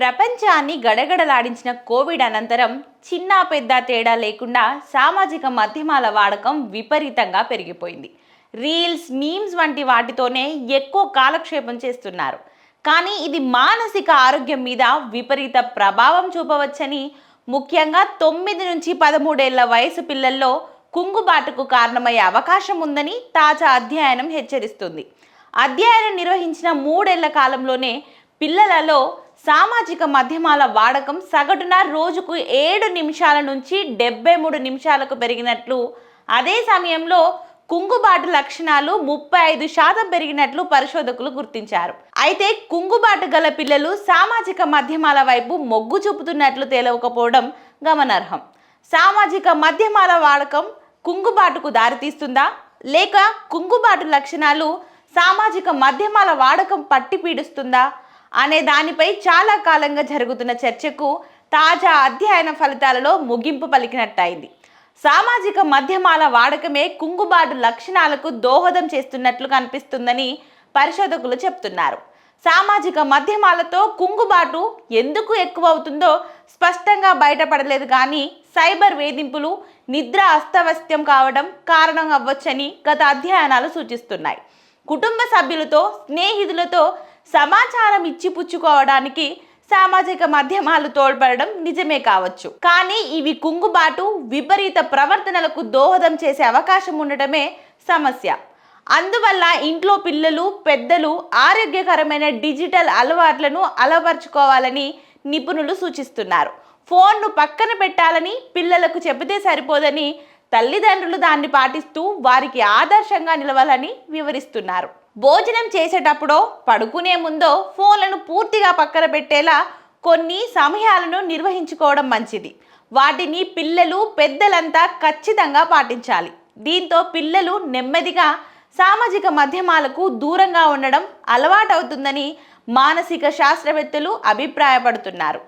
ప్రపంచాన్ని గడగడలాడించిన కోవిడ్ అనంతరం చిన్న పెద్ద తేడా లేకుండా సామాజిక మాధ్యమాల వాడకం విపరీతంగా పెరిగిపోయింది. రీల్స్ మీమ్స్ వంటి వాటితోనే ఎక్కువ కాలక్షేపం చేస్తున్నారు. కానీ ఇది మానసిక ఆరోగ్యం మీద విపరీత ప్రభావం చూపవచ్చని ముఖ్యంగా తొమ్మిది నుంచి పదమూడేళ్ళ వయసు పిల్లల్లో కుంగుబాటుకు కారణమయ్యే అవకాశం ఉందని తాజా అధ్యయనం హెచ్చరిస్తుంది. అధ్యయనం నిర్వహించిన మూడేళ్ళ కాలంలోనే పిల్లలలో సామాజిక మాధ్యమాల వాడకం సగటున రోజుకు ఏడు నిమిషాల నుంచి డెబ్బై మూడు నిమిషాలకు పెరిగినట్లు. అదే సమయంలో కుంగుబాటు లక్షణాలు ముప్పై ఐదు శాతం పెరిగినట్లు పరిశోధకులు గుర్తించారు. అయితే కుంగుబాటు గల పిల్లలు సామాజిక మాధ్యమాల వైపు మొగ్గు చూపుతున్నట్లు తేలవకపోవడం గమనార్హం. సామాజిక మాధ్యమాల వాడకం కుంగుబాటుకు దారితీస్తుందా లేక కుంగుబాటు లక్షణాలు సామాజిక మాధ్యమాల వాడకం పట్టి పీడుస్తుందా? అనే దానిపై చాలా కాలంగా జరుగుతున్న చర్చకు తాజా అధ్యయన ఫలితాలలో ముగింపు పలికినట్టయింది. సామాజిక మాధ్యమాల వాడకమే కుంగుబాటు లక్షణాలకు దోహదం చేస్తున్నట్లు కనిపిస్తుందని పరిశోధకులు చెప్తున్నారు. సామాజిక మాధ్యమాలతో కుంగుబాటు ఎందుకు ఎక్కువ అవుతుందో స్పష్టంగా బయటపడలేదు కానీ సైబర్ వేధింపులు నిద్ర అస్తవ్యస్తం కావడం కారణం అవ్వచ్చని గత అధ్యయనాలు సూచిస్తున్నాయి. కుటుంబ సభ్యులతో స్నేహితులతో సమాచారం ఇచ్చిపుచ్చుకోవడానికి సామాజిక మాధ్యమాలు తోడ్పడడం నిజమే కావచ్చు. కానీ ఇవి కుంగుబాటు విపరీత ప్రవర్తనలకు దోహదం చేసే అవకాశం ఉండటమే సమస్య. అందువల్ల ఇంట్లో పిల్లలు పెద్దలు ఆరోగ్యకరమైన డిజిటల్ అలవాట్లను అలవర్చుకోవాలని నిపుణులు సూచిస్తున్నారు. ఫోన్ను పక్కన పెట్టాలని పిల్లలకు చెబితే సరిపోదని తల్లిదండ్రులు దాన్ని పాటిస్తూ వారికి ఆదర్శంగా నిలవాలని వివరిస్తున్నారు. భోజనం చేసేటప్పుడో పడుకునే ముందో ఫోన్లను పూర్తిగా పక్కన పెట్టేలా కొన్ని సమయాలను నిర్వహించుకోవడం మంచిది. వాటిని పిల్లలు పెద్దలంతా ఖచ్చితంగా పాటించాలి. దీంతో పిల్లలు నెమ్మదిగా సామాజిక మాధ్యమాలకు దూరంగా ఉండడం అలవాటవుతుందని మానసిక శాస్త్రవేత్తలు అభిప్రాయపడుతున్నారు.